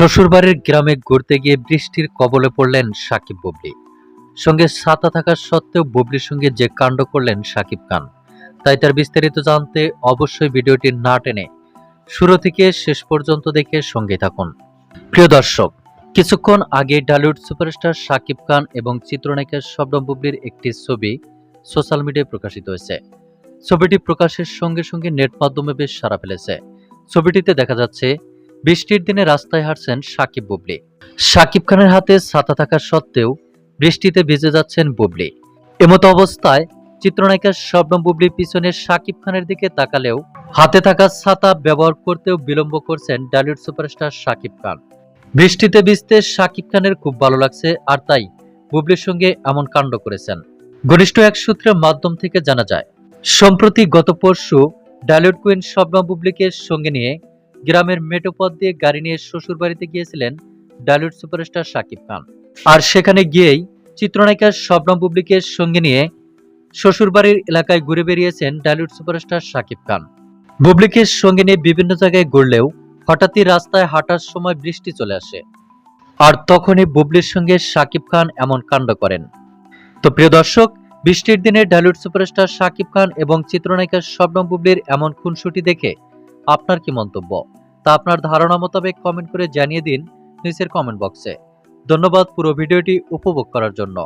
শ্বশুরবাড়ির গ্রামে ঘুরতে গিয়ে বৃষ্টির কবলে পড়লেন সাকিব বুবলি। সঙ্গে ছাতা থাকা সত্ত্বেও বুবলির সঙ্গে যে কাণ্ড করলেন সাকিব খান, তাই তার বিস্তারিত জানতে অবশ্যই ভিডিওটি না টেনে শুরু থেকে শেষ পর্যন্ত দেখে সঙ্গে থাকুন। প্রিয় দর্শক, কিছুক্ষণ আগে ডালিউড সুপারস্টার সাকিব খান এবং চিত্রনায়িকা শবনম বুবলির একটি ছবি সোশ্যাল মিডিয়ায় প্রকাশিত হয়েছে। ছবিটি প্রকাশের সঙ্গে সঙ্গে নেট মাধ্যমে বেশ সাড়া ফেলেছে। ছবিটিতে দেখা যাচ্ছে বৃষ্টির দিনে রাস্তায় হাঁটছেন সাকিব বুবলি। সাকিব খানের হাতে ছাতা থাকা সত্ত্বেও বৃষ্টিতে ভিজে যাচ্ছেন বুবলি। এমতো অবস্থায় চিত্রনায়িকা শবনম বুবলির পিছনে সাকিব খানের দিকে তাকালেও হাতে থাকা ছাতা ব্যবহার করতেও বিলম্ব করছেন ডালিউড সুপারস্টার সাকিব খান। বৃষ্টিতে ভিজতে সাকিব খানের খুব ভালো লাগছে, আর তাই বুবলির সঙ্গে এমন কাণ্ড করেছেন। ঘনিষ্ঠ এক সূত্রের মাধ্যম থেকে জানা যায়, সম্প্রতি গত পরশু ডালিউড কুইন শবনম বুবলিকে সঙ্গে নিয়ে গ্রামের মেটোপথ দিয়ে গাড়ি নিয়ে শ্বশুর বাড়িতে গিয়েছিলেন ডালিউড সুপারস্টার শাকিব খান। আর সেখানে গিয়েই চিত্রনায়িকা শবনম বুবলিকে সঙ্গে নিয়ে শ্বশুরবাড়ির এলাকায় ঘুরে বেরিয়েছেন ডালিউড সুপারস্টার শাকিব খান। বুবলিকে সঙ্গে নিয়ে বিভিন্ন জায়গায় ঘুরলেও হঠাৎই রাস্তায় হাঁটার সময় বৃষ্টি চলে আসে। আর তখনই বুবলির সঙ্গে শাকিব খান এমন কাণ্ড করেন। তো প্রিয় দর্শক, বৃষ্টির দিনে ডালিউড সুপারস্টার শাকিব খান এবং চিত্রনায়িকা শবনম বুবলির এমন খুনসুটি দেখে আপনার কি মন্তব্য? তা আপনার ধারণা মোতাবেক কমেন্ট করে জানিয়ে দিন নিচের কমেন্ট বক্সে ধন্যবাদ পুরো ভিডিওটি উপভোগ করার জন্য।